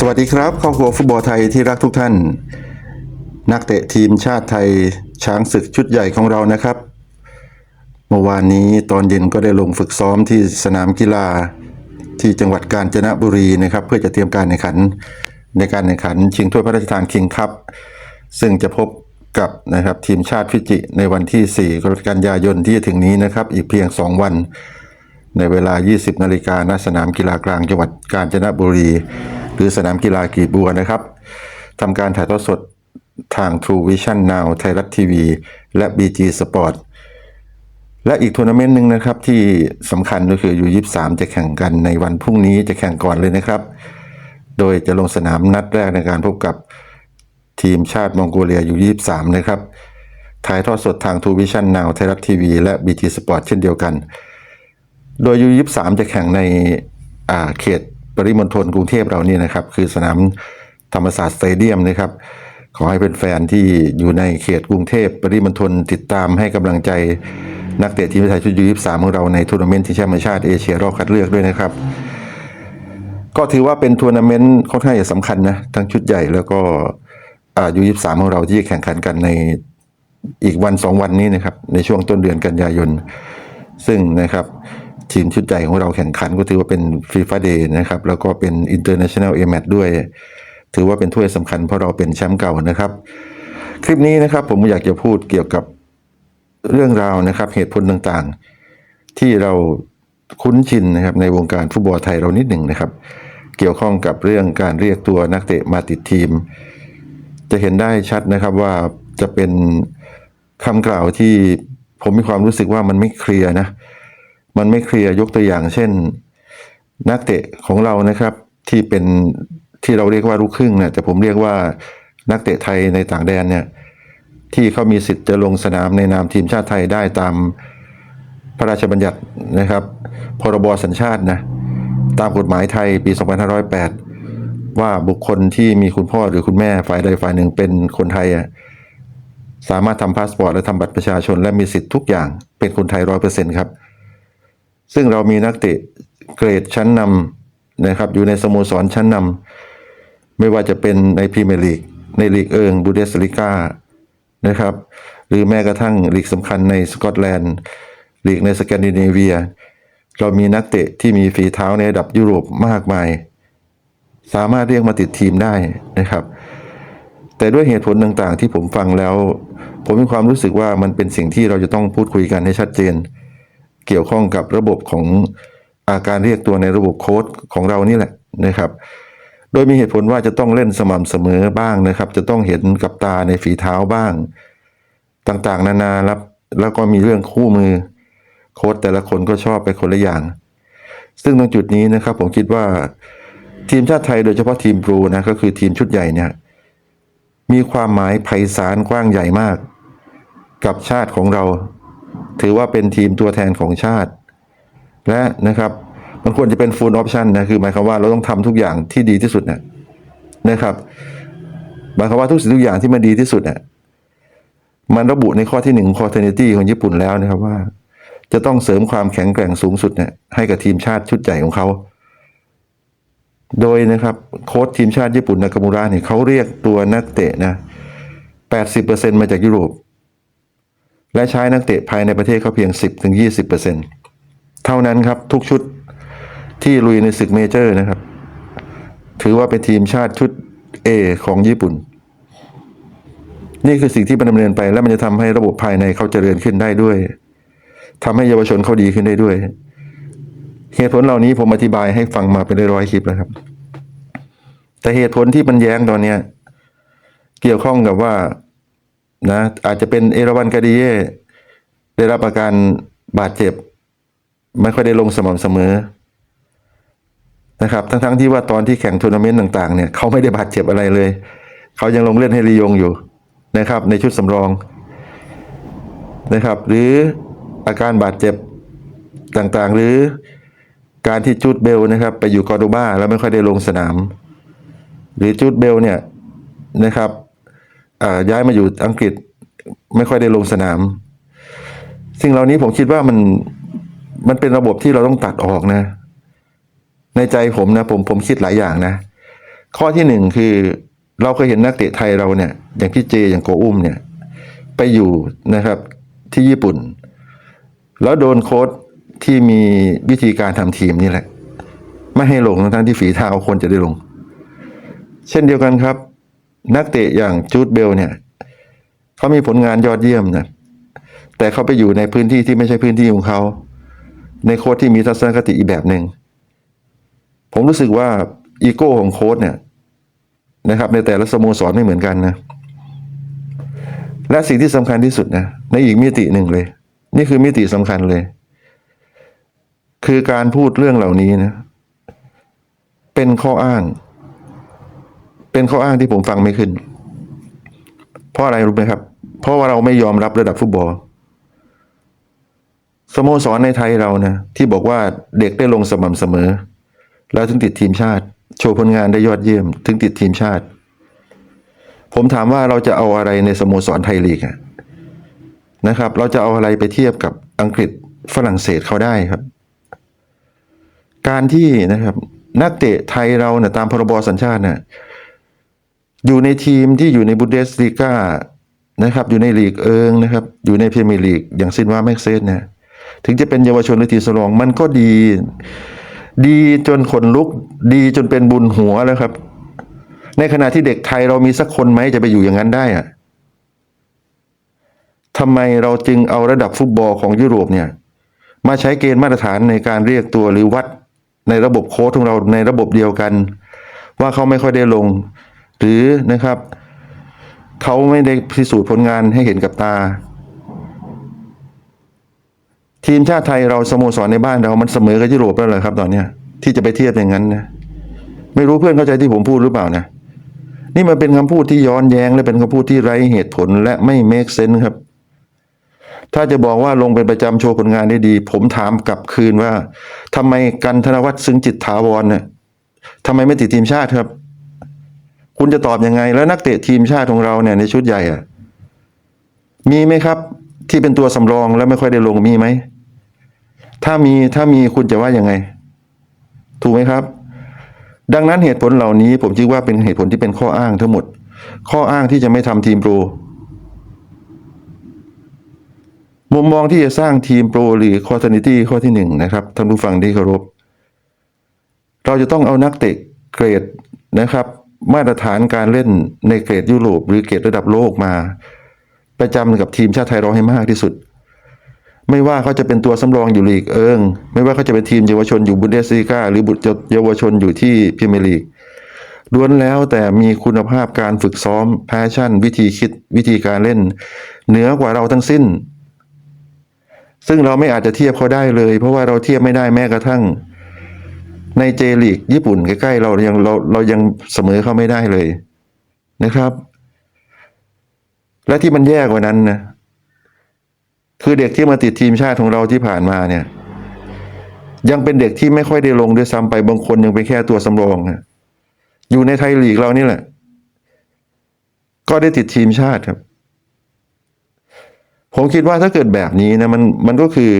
สวัสดีครับครอบครัวฟุตบอลไทยที่รักทุกท่าน นักเตะทีมชาติไทยช้างศึกชุดใหญ่ของเรานะครับ เมื่อวานนี้ตอนเย็นก็ได้ลงฝึกซ้อมที่สนามกีฬาที่จังหวัดกาญจนบุรีนะครับ เพื่อจะเตรียมการแข่งขันในการแข่งขัน ชิงถ้วยพระราชทานคิงคัพซึ่งจะพบกับนะครับทีมชาติฟิจิในวันที่ 4กรกฎาคมที่จะถึงนี้นะครับ อีกเพียง 2 วัน ในเวลา 20 นาฬิกาณสนามกีฬากลางจังหวัดกาญจนบุรี หรือสนามกีฬากีบบัวนะครับทำการถ่ายทอดสดทาง True Vision Now ไทยรัฐทีวี และ BG Sport และอีกทัวร์นาเมนต์หนึ่งนะครับที่สำคัญก็คืออยู่23จะแข่งกันในวันพรุ่งนี้จะแข่งก่อนเลยนะครับ โดยจะลงสนามนัดแรกในการพบกับทีมชาติมองโกเลียอยู่23นะครับถ่ายทอดสดทาง True Vision Now ไทยรัฐทีวีและ BG Sport เช่นเดียวกัน โดยยูยี่สามจะแข่งในอาเขต ปริมณฑลกรุงเทพเรานี่นะครับ คือสนามธรรมศาสตร์สเตเดียมนะครับ ขอให้เป็นแฟนที่อยู่ในเขตกรุงเทพปริมณฑลติดตามให้กำลังใจนักเตะทีมไทยชุดยูยี่สามของเราในทัวร์นาเมนต์ที่แชมป์ชาติเอเชียรอบคัดเลือกด้วยนะครับ ก็ถือว่าเป็นทัวร์นาเมนต์ค่อนข้างจะสำคัญนะทั้งชุดใหญ่แล้วก็อายุยี่สามของเราที่แข่งขันกันในอีกวันสองวันนี้นะครับในช่วงต้นเดือนกันยายน ซึ่งนะครับ ทีมชุดใหญ่ของเราแข่งขันก็ถือว่าเป็นฟีฟ่าเดย์นะครับ แล้วก็เป็น International a m a t ด้วย ถือว่าเป็นถ้วยสำคัญเพราะเราเป็นแชมป์เก่านะครับ คลิปนี้นะครับผมอยากจะพูดเกี่ยวกับเรื่องราวนะครับเหตุผลต่างๆ ที่เราคุ้นชินนะครับในวงการฟุตบอลไทยเรานิดหนึ่งนะครับ เกี่ยวข้องกับเรื่องการเรียกตัวนักเตะมาติดทีม จะเห็นได้ชัดนะครับว่าจะเป็นคำกล่าวที่ผมมีความรู้สึกว่ามันไม่เคลียร์นะ มันไม่เคลียร์ยกตัวอย่าง เช่น นักเตะของเรานะครับที่เป็นที่เราเรียกว่าลูกครึ่งเนี่ยแต่ผมเรียกว่านักเตะไทยในต่างแดนเนี่ยที่เขามีสิทธิ์จะลงสนามในนามทีมชาติไทยได้ตามพระราชบัญญัตินะครับ พรบสัญชาตินะตามกฎหมายไทยปี 2508 ว่าบุคคลที่มีคุณพ่อหรือคุณแม่ฝ่ายใดฝ่ายหนึ่งเป็นคนไทย สามารถทำพาสปอร์ตและทำบัตรประชาชน และมีสิทธิ์ทุกอย่างเป็นคนไทยร้อยเปอร์เซ็นต์ครับ ซึ่งเรามีนักเตะเกรดชั้นนำนะครับอยู่ในสโมสรชั้นนำไม่ว่าจะเป็นในพรีเมียร์ลีกในลีกเอิงบูเดสลิก้านะครับ หรือแม้กระทั่งลีกสำคัญในสกอตแลนด์ลีกในสแกนดิเนเวีย เรามีนักเตะที่มีฝีเท้าในระดับยุโรปมากมาย สามารถเรียกมาติดทีมได้นะครับ แต่ด้วยเหตุผลต่างๆ ที่ผมฟังแล้ว ผมมีความรู้สึกว่ามันเป็นสิ่งที่เราจะต้องพูดคุยกันให้ชัดเจน เกี่ยวข้องกับระบบของอาการเรียกตัวในระบบโค้ดของเรานี่แหละนะครับ โดยมีเหตุผลว่าจะต้องเล่นสม่ำเสมอบ้างนะครับ จะต้องเห็นกับตาในฝีเท้าบ้าง ต่างๆ นานาแล้วแล้วก็มีเรื่องคู่มือโค้ดแต่ละคนก็ชอบไปคนละอย่าง ซึ่งตรงจุดนี้นะครับ ผมคิดว่าทีมชาติไทยโดยเฉพาะทีมบลูนะก็คือทีมชุดใหญ่เนี่ยมีความหมายไพศาลกว้างใหญ่มาก กับชาติของเรา ถือว่าเป็นทีมตัวแทนของชาติ และนะครับ มันควรจะเป็น full option นะคือหมายความว่าเราต้องทำทุกอย่างที่ดีที่สุดนะนะครับหมายความว่าทุกสิ่งทุกอย่างที่มันดีที่สุดนี่ยมันระบุในข้อที่หนึ่ง quality ของญี่ปุ่นแล้วนะครับว่า จะต้องเสริมความแข็งแกร่งสูงสุดเนี่ยให้กับทีมชาติชุดใหญ่ของเขา โดยนะครับโค้ชทีมชาติญี่ปุ่นนากามูระเนี่ยเขาเรียกตัวนักเตะนะ 80%มาจากยุโรป และใช้นักเตะภายในประเทศเขาเพียง 10-20%เท่านั้นครับทุกชุดที่ลุยในศึกเมเจอร์นะครับ ถือว่าเป็นทีมชาติชุด A ของญี่ปุ่น นี่คือสิ่งที่มันดำเนินไป แล้วมันจะทำให้ระบบภายในเขาเจริญขึ้นได้ด้วยทำให้เยาวชนเขาดีขึ้นได้ด้วยเหตุผลเหล่านี้ผมอธิบายให้ฟังมาเป็นร้อยคลิปแล้วครับ แต่เหตุผลที่มันแย้งตอนเนี้ย เกี่ยวข้องกับว่า นะอาจจะเป็นเอราวันกาดิเย่ได้รับอาการบาดเจ็บ ไม่ค่อยได้ลงสม่ำเสมอนะครับ ทั้งๆทที่ว่าตอนที่แข่งทัวร์นาเมนต์ต่างๆเนี่ยเขาไม่ได้บาดเจ็บอะไรเลย เขายังลงเล่นให้ลียงอยู่นะครับ ในชุดสำรองนะครับ หรืออาการบาดเจ็บต่างๆ หรือการที่จูดเบลนะครับ ไปอยู่กอร์โดบาแล้วไม่ค่อยได้ลงสนาม หรือจูดเบลเนี่ยนะครับ ย้ายมาอยู่อังกฤษไม่ค่อยได้ลงสนาม สิ่งเหล่านี้ผมคิดว่ามันมันเป็นระบบที่เราต้องตัดออกนะ ในใจผมนะ ผมผมคิดหลายอย่างนะ ข้อที่หนึ่งคือเราเคยเห็นนักเตะไทยเราเนี่ย อย่างพี่เจอย่างโกอุ้มเนี่ย ไปอยู่นะครับที่ญี่ปุ่น แล้วโดนโค้ชที่มีวิธีการทำทีมนี่แหละ ไม่ให้ลงทั้งที่ฝีเท้าควรจะได้ลง เช่นเดียวกันครับ นักเตะอย่างจูดเบลเนี่ยเขามีผลงานยอดเยี่ยมนะแต่เขาไปอยู่ในพื้นที่ที่ไม่ใช่พื้นที่ของเขา ในโค้ชที่มีทัศนคติอีกแบบหนึ่งผมรู้สึกว่าอีโก้ของโค้ชเนี่ยนะครับ ในแต่ละสโมสรไม่เหมือนกันนะ และสิ่งที่สำคัญที่สุดนะในอีกมิติหนึ่งเลย นี่คือมิติสำคัญเลย คือการพูดเรื่องเหล่านี้นะ เป็นข้ออ้าง เป็นข้ออ้างที่ผมฟังไม่ขึ้น เพราะอะไรรู้ไหมครับ เพราะว่าเราไม่ยอมรับระดับฟุตบอลสโมสรในไทยเรานะที่บอกว่าเด็กได้ลงสม่ำเสมอ แล้วถึงติดทีมชาติ โชว์ผลงานได้ยอดเยี่ยม ถึงติดทีมชาติ ผมถามว่าเราจะเอาอะไรในสโมสรไทยลีกนะครับ เราจะเอาอะไรไปเทียบกับอังกฤษฝรั่งเศสเขาได้ครับ การที่นะครับ นักเตะไทยเราเนี่ยตามพรบสัญชาตินี่ย อยู่ในทีมที่อยู่ในบุนเดสลีกานะครับ อยู่ในลีกเอิงนะครับ อยู่ในพรีเมียร์ลีกอย่างซินวาแม็กเซสเนี่ยถึงจะเป็นเยาวชนหรือทีมสรอง มันก็ดี ดีจนขนลุก ดีจนเป็นบุญหัวแล้วครับ ในขณะที่เด็กไทยเรามีสักคนไหมจะไปอยู่อย่างนั้นได้อะทำไมเราจึงเอาระดับฟุตบอลของยุโรปเนี่ย มาใช้เกณฑ์มาตรฐานในการเรียกตัวหรือวัดในระบบโค้ชของเราในระบบเดียวกัน ว่าเขาไม่ค่อยได้ลง หรือนะครับเขาไม่ได้พิสูจน์ผลงานให้เห็นกับตา ทีมชาติไทยเราสโมสรในบ้านเรามันเสมอกับยุโรปแล้วเหรอครับ ตอนเนี้ยที่จะไปเทียบอย่างนั้นนะไม่รู้เพื่อนเข้าใจที่ผมพูดหรือเปล่านะนี่มันเป็นคำพูดที่ย้อนแย้งและเป็นคำพูดที่ไร้เหตุผลและไม่เมคเซนครับ ถ้าจะบอกว่าลงเป็นประจำโชว์ผลงานได้ดี ผมถามกลับคืนว่าทำไมกันธนวัฒน์ซึ้งจิตถาวรเนี่ยทำไมไม่ติดทีมชาติครับ คุณจะตอบยังไง แล้วนักเตะทีมชาติของเราเนี่ยในชุดใหญ่อะมีไหมครับ ที่เป็นตัวสำรองแล้วไม่ค่อยได้ลงมีไหมถ้ามีถ้ามีคุณจะว่ายังไง ถูกไหมครับ ดังนั้นเหตุผลเหล่านี้ ผมคิดว่าเป็นเหตุผลที่เป็นข้ออ้างทั้งหมด ข้ออ้างที่จะไม่ทำทีมโปรมุมมองที่จะสร้างทีมโปรหรือคอ r นิตี้ข้อที่หนึ่งนะครับท่านผู้ฟังที่เคารพ เราจะต้องเอานักเตะเกรดนะครับ มาตรฐานการเล่นในเกรดยุโรปหรือเกรดระดับโลกมา ประจำกับทีมชาติไทยเราให้มากที่สุด ไม่ว่าเขาจะเป็นตัวสำรองอยู่ลีกเอิง ไม่ว่าเขาจะเป็นทีมเยาวชนอยู่บุนเดสลีกาหรือบุตรเยาวชนอยู่ที่พรีเมียร์ลีกล้วนแล้วแต่มีคุณภาพการฝึกซ้อมแพชชั่น วิธีคิดวิธีการเล่น เหนือกว่าเราทั้งสิ้น ซึ่งเราไม่อาจจะเทียบเขาได้เลย เพราะว่าเราเทียบไม่ได้แม้กระทั่ง ในเจลีกญี่ปุ่นใกล้ๆเรายังเราเรายังเสมอเขาไม่ได้เลยนะครับ และที่มันแย่กว่านั้นนะคือเด็กที่มาติดทีมชาติของเราที่ผ่านมาเนี่ย ยังเป็นเด็กที่ไม่ค่อยได้ลงด้วยซ้ำไปบางคนยังเป็นแค่ตัวสำรองนะอยู่ในไทยลีกเรานี่แหละ ก็ได้ติดทีมชาติครับ ผมคิดว่าถ้าเกิดแบบนี้นะมันมันก็คือ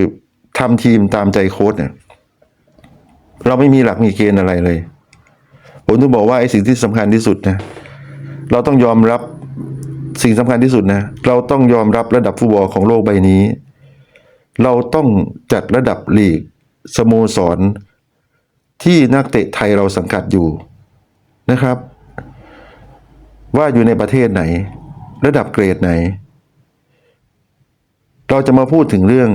ทำทีมตามใจโค้ชเนี่ย เราไม่มีหลักมีเกณฑ์อะไรเลย ผมต้องบอกว่าไอ้สิ่งที่สำคัญที่สุดนะ เราต้องยอมรับสิ่งสำคัญที่สุดนะ เราต้องยอมรับระดับฟุตบอลของโลกใบนี้ เราต้องจัดระดับลีกสโมสร ที่นักเตะไทยเราสังกัดอยู่นะครับ ว่าอยู่ในประเทศไหน ระดับเกรดไหน เราจะมาพูดถึงเรื่อง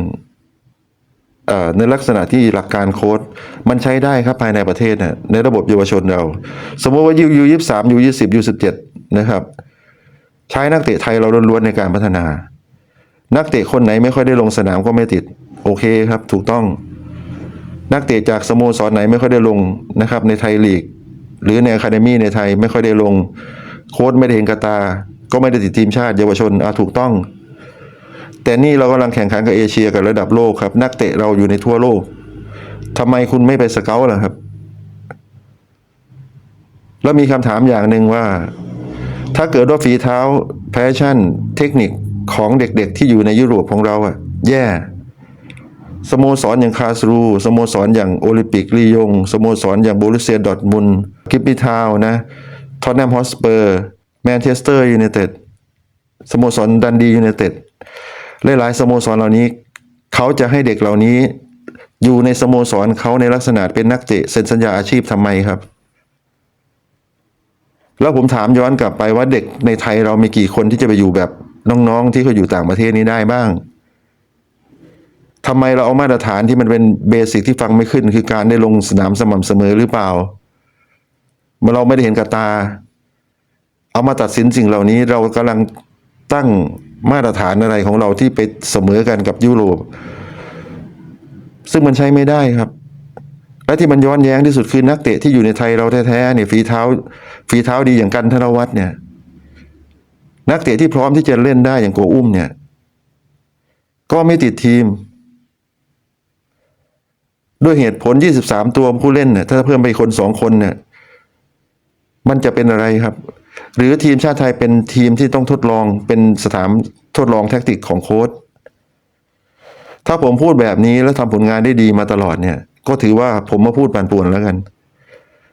ในลักษณะที่หลักการโค้ดมันใช้ได้ครับภายในประเทศนะในระบบเยาวชนเรา สมมติว่ายูยูยี่สามยูยี่สิบยูสิบเจ็ดนะครับ ใช้นักเตะไทยเราล้วนๆในการพัฒนา นักเตะคนไหนไม่ค่อยได้ลงสนามก็ไม่ติด โอเคครับ ถูกต้อง นักเตะจากสโมสรไหนไม่ค่อยได้ลงนะครับ ในไทยลีก หรือในอะคาเดมี่ในไทยไม่ค่อยได้ลง โค้ดไม่ได้เห็นกระตา ก็ไม่ได้ติดทีมชาติเยาวชนอะถูกต้อง แต่นี่เรากำลังแข่งขันกับเอเชียกับระดับโลกครับ นักเตะเราอยู่ในทั่วโลกทำไมคุณไม่ไปสเกลล่ะครับ แล้วมีคำถามอย่างหนึ่งว่า ถ้าเกิดว่าฝีเท้าแพชชั่น เทคนิคของเด็กๆที่อยู่ในยุโรปของเราอะแย่สโมสรอย่างคาสรูสโมสรอย่างโอลิมปิกลียง สโมสรอย่างโบรุเซียดอทมุนกิปปี้ทาวน์นะทอตแนมฮอสเปอร์แมนเชสเตอร์ยูไนเต็ดสโมสรดันดียูไนเต็ด หลายๆสโมสรเหล่านี้ เขาจะให้เด็กเหล่านี้ อยู่ในสโมสรเขาในลักษณะเป็นนักเตะเซ็นสัญญาอาชีพทำไมครับ แล้วผมถามย้อนกลับไปว่าเด็กในไทยเรามีกี่คนที่จะไปอยู่แบบน้องๆ ที่เขาอยู่ต่างประเทศนี้ได้บ้างทำไมเราเอามาตรฐานที่มันเป็นเบสิกที่ฟังไม่ขึ้น คือการได้ลงสนามสม่ำเสมอหรือเปล่าเมื่อเราไม่ได้เห็นกับตา เอามาตัดสินสิ่งเหล่านี้เรากำลังตั้ง มาตรฐานอะไรของเราที่ไปเสมอกันกับยุโรป ซึ่งมันใช้ไม่ได้ครับ และที่มันย้อนแย้งที่สุดคือนักเตะที่อยู่ในไทยเราแท้ๆเนี่ยฝีเท้าฝีเท้าดีอย่างกันธนวัฒน์เนี่ย นักเตะที่พร้อมที่จะเล่นได้อย่างโกอุ้มเนี่ย ก็ไม่ติดทีม ด้วยเหตุผล 23 ตัวผู้เล่นเนี่ยถ้าเพิ่มไปคนสองคนเนี่ยมันจะเป็นอะไรครับ หรือทีมชาติไทยเป็นทีมที่ต้องทดลองเป็นสถานทดลองแท็กติกของโค้ชถ้าผมพูดแบบนี้แล้วทำผลงานได้ดีมาตลอดเนี่ย ก็ถือว่าผมมาพูดปั่นป่วนแล้วกัน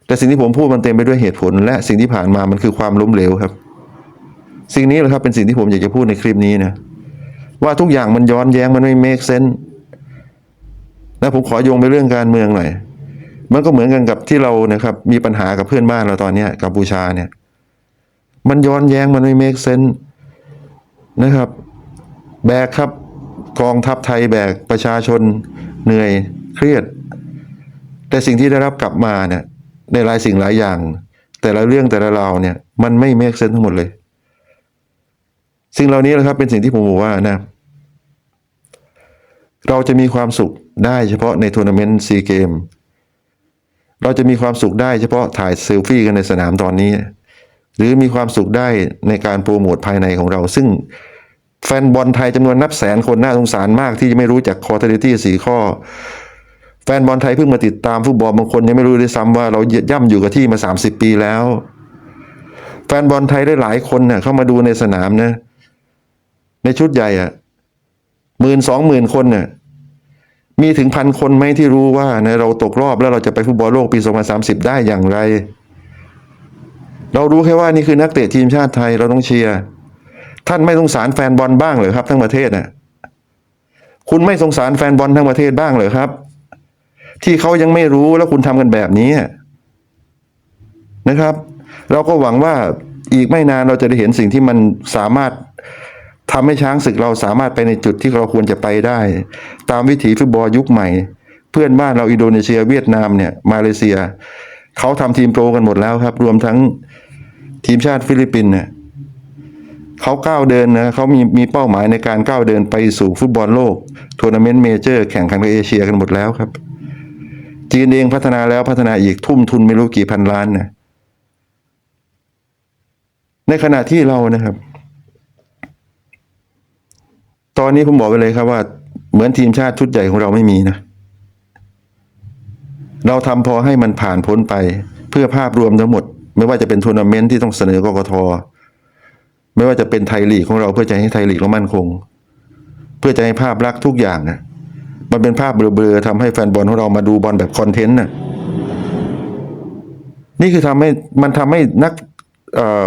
แต่สิ่งที่ผมพูดมันเต็มไปด้วยเหตุผล และสิ่งที่ผ่านมามันคือความล้มเหลวครับ สิ่งนี้แหละครับเป็นสิ่งที่ผมอยากจะพูดในคลิปนี้นะว่าทุกอย่างมันย้อนแย้งมันไม่ make sense นะผมขอโยงไปเรื่องการเมืองหน่อยมันก็เหมือนกันกับที่เรานะครับ มีปัญหากับเพื่อนบ้านเราตอนเนี้ยกัมพูชาเนี่ย มันย้อนแย้งมันไม่ make sense นะครับ แบกครับกองทัพไทยแบกประชาชนเหนื่อยเครียด แต่สิ่งที่ได้รับกลับมาเนี่ยในหลายสิ่งหลายอย่าง แต่ละเรื่องแต่ละราวเนี่ย มันไม่ make sense ทั้งหมดเลย สิ่งเหล่านี้นะครับเป็นสิ่งที่ผมบอกว่านะ เราจะมีความสุขได้เฉพาะในทัวร์นาเมนต์ซีเกมเราจะมีความสุขได้เฉพาะถ่ายเซลฟี่กันในสนามตอนนี้ หรือมีความสุขได้ในการโปรโมทภายในของเรา ซึ่งแฟนบอลไทยจำนวนนับแสนคนน่าสงสารมากที่จะไม่รู้จักคอร์เทลิตี้สี่ข้อ แฟนบอลไทยเพิ่งมาติดตามฟุตบอลบางคนยังไม่รู้ด้วยซ้ำว่าเราย่ำอยู่กับที่มา 30 ปีแล้ว แฟนบอลไทยได้หลายคนเน่ะเข้ามาดูในสนามนะในชุดใหญ่อะหมื่นสองหมื่นคนเนี่ยมีถึงพันคนไหมที่รู้ว่าในเราตกรอบแล้วเราจะไปฟุตบอลโลกปี 2030 ได้อย่างไร เรารู้แค่ว่านี่คือนักเตะทีมชาติไทยเราต้องเชียร์ท่านไม่สงสารแฟนบอลบ้างเหรอครับ ทั้งประเทศน่ะ คุณไม่สงสารแฟนบอลทั้งประเทศบ้างเหรอครับ ที่เขายังไม่รู้แล้วคุณทำกันแบบนี้นะครับ เราก็หวังว่าอีกไม่นานเราจะได้เห็นสิ่งที่มันสามารถทำให้ช้างศึกเราสามารถไปในจุดที่เราควรจะไปได้ ตามวิถีฟุตบอลยุคใหม่ เพื่อนบ้านเราอินโดนีเซียเวียดนามเนี่ยมาเลเซีย เขาทำทีมโปรกันหมดแล้วครับ รวมทั้งทีมชาติฟิลิปปินส์เนี่ยเขาก้าวเดินนะเขามีมีเป้าหมายในการก้าวเดินไปสู่ฟุตบอลโลกทัวร์นาเมนต์เมเจอร์แข่งขันกับเอเชียกันหมดแล้วครับ จีนเองพัฒนาแล้วพัฒนาอีกทุ่มทุนไม่รู้กี่พันล้านนะในขณะที่เรานะครับ ตอนนี้ผมบอกไปเลยครับว่า เหมือนทีมชาติชุดใหญ่ของเราไม่มีนะ เราทำพอให้มันผ่านพ้นไป เพื่อภาพรวมทั้งหมด ไม่ว่าจะเป็นทัวร์นาเมนต์ที่ต้องเสนอกกทไม่ว่าจะเป็นไทยลีกของเราเพื่อจะให้ไทยลีกเรามั่นคง เพื่อจะให้ภาพลักษณ์ทุกอย่างนะมันเป็นภาพเบลอๆทำให้แฟนบอลของเรามาดูบอลแบบคอนเทนต์นะนี่คือทำให้มันทำให้นัก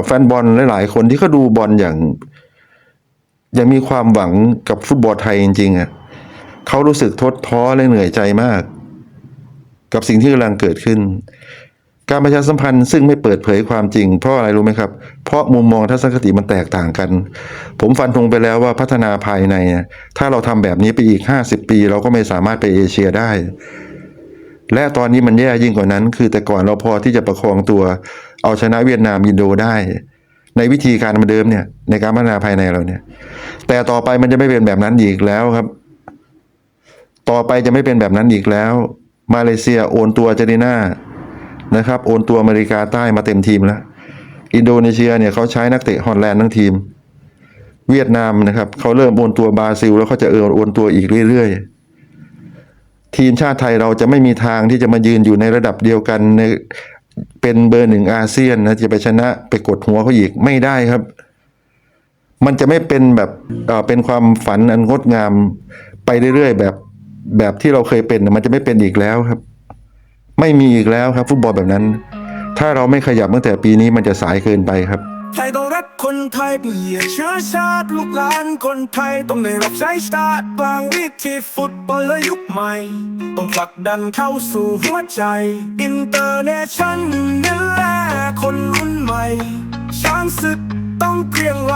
แฟนบอลหลายๆ คนที่เขาดูบอลอย่าง ยังมีความหวังกับฟุตบอลไทยจริงๆอะเขารู้สึกทดท้อและเหนื่อยใจมาก กับสิ่งที่กำลังเกิดขึ้น การประชาสัมพันธ์ซึ่งไม่เปิดเผยความจริง เพราะอะไรรู้ไหมครับ เพราะมุมมองทัศนคติมันแตกต่างกัน ผมฟันธงไปแล้วว่าพัฒนาภายใน ถ้าเราทำแบบนี้ไปอีก 50 ปี เราก็ไม่สามารถไปเอเชียได้ และตอนนี้มันแย่ยิ่งกว่านั้น คือแต่ก่อนเราพอที่จะประคองตัว เอาชนะเวียดนามอินโดได้ในวิธีการมือนเดิมเนี่ยในการพัฒนาภายในเราเนี่ย แต่ต่อไปมันจะไม่เป็นแบบนั้นอีกแล้วครับ ต่อไปจะไม่เป็นแบบนั้นอีกแล้ว มาเลเซียโอนตัวเจนตินานะครับโอนตัวอเมริกาใต้มาเต็มทีมแล้ว อินโดนีเซียเนี่ยเขาใช้นักเตะฮอลแลนด์ทั้งทีม เวียดนามนะครับเขาเริ่มโอนตัวบราซิล แล้วเขาจะเออโอนตัวอีกเรื่อยๆ ทีมชาติไทยเราจะไม่มีทางที่จะมายืนอยู่ในระดับเดียวกันในเป็นเบอร์หนึ่งอาเซียนนะจะไปชนะไปกดหัวเขาอีกไม่ได้ครับ มันจะไม่เป็นแบบเเป็นความฝันอันงดงามไปเรื่อยๆ แบบ แบบที่เราเคยเป็นมันจะไม่เป็นอีกแล้วครับ ไม่มีอีกแล้วครับ ฟุตบอลแบบนั้น ถ้าเราไม่ขยับตั้งแต่ปีนี้มันจะสายเกินไปครับไทยต้องรักคนไทยเปลี่ยเชื้อชาติลูกหลานคนไทยต้องได้รับใช้ชาติบางวิธีฟุตบอลและยุคใหม่ ต้องผลักดันเข้าสู่หัวใจ อินเตอร์เนชั่นนี่แหละคนรุ่นใหม่ ช้างศึกต้องเกรียงไกร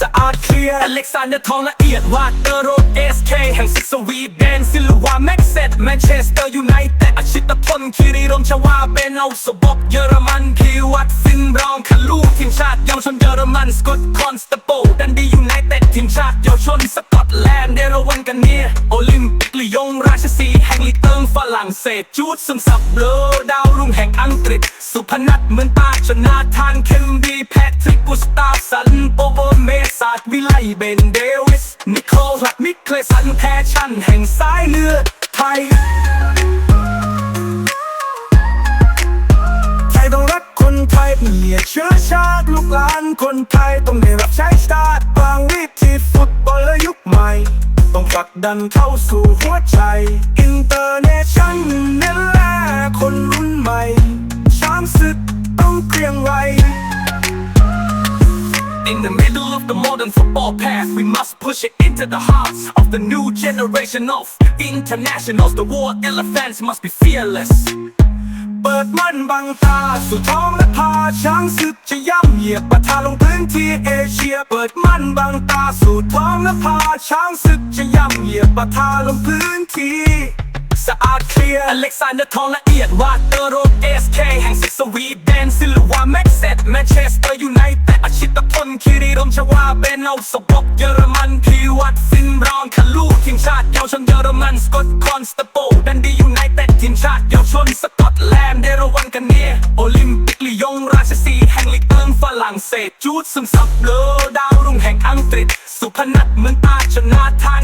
สะอาดเคลียร์อเล็กซานเดอร์ทองละเอียดวาดเดอร์โรดเอสเคแห่งศึกสวีเดนซิลวาแม็กเซตแมนเชสเตอร์ยูไนเต็ดอาชิตพลคิริรมชวาเบนเอาสบกเยอรมันพีวัตฟินบรองคาลูทีมชาติเยาวชนเยอรมันสกอตคอนสเตโปดันดียูไนเต็ดทีมชาติเยาวชนสกอตแลนด์เดรวันกันเนียโอลิมปิกลียงราชสี ลีเติงฝรั่งเศสจูดซึมซับเบลอดาวรุ่งแห่งอังกฤษ สุพนัทเหมือนตาชนาธานเคมดีแพทริกกุสตาฟสันโปโบเมสาดวิไลเบนเดวิส นิโคลัดมิเคลสันแพชั่นแห่งสายเลือดไทยไทยต้องรักคนไทยเปลี่ยเชื้อชาติลูกหลานคนไทยต้องได้รับใช้ชาติบางวิธีฟุตบอลและยุคใหม่ ต้องผลักดันเข้าสู่หัวใจ อินเตอร์เนชั่นนี่แหละคนรุ่นใหม่ ช้างศึกต้องเกรียงไกร In the middle of the modern football past, we must push it into the hearts of the new generation of internationals. The war elephants must be fearless. เปิดมันบังตาสู่ท้องและพาช้างศึกจะย่ำเหยียบปะทะลงพื้นที่เอเชีย เปิดมันบังตาสู่ท้องและพาช้างศึกจะย่ำเหยียบปะทะลงพื้นที่ สะอาดเคลียร์อเล็กซานเดอร์ทองละเอียดวาเดอร์โรดเอสเคแห่งศึกสวีเดนซิลวาแม็กเซตแมนเชสเตอร์ยูไนเต็ดอาชิตพลคิริรมชวาเบนเอาสบกเยอรมันพีวัตฟินรองคาลูทีมชาติเยาวชนเยอรมันสกอตคอนสเตโปดันดียูไนเต็ดทีมชาติเยาวชนสกอตแลนด์เดรวันกันเนียโอลิมปิกลียงราชสีแห่งลีกเอิงฝรั่งเศสจูดซึมซับเลอดาวรุ่งแห่งอังกฤษ สุพนัทเมือนตาชนาธาน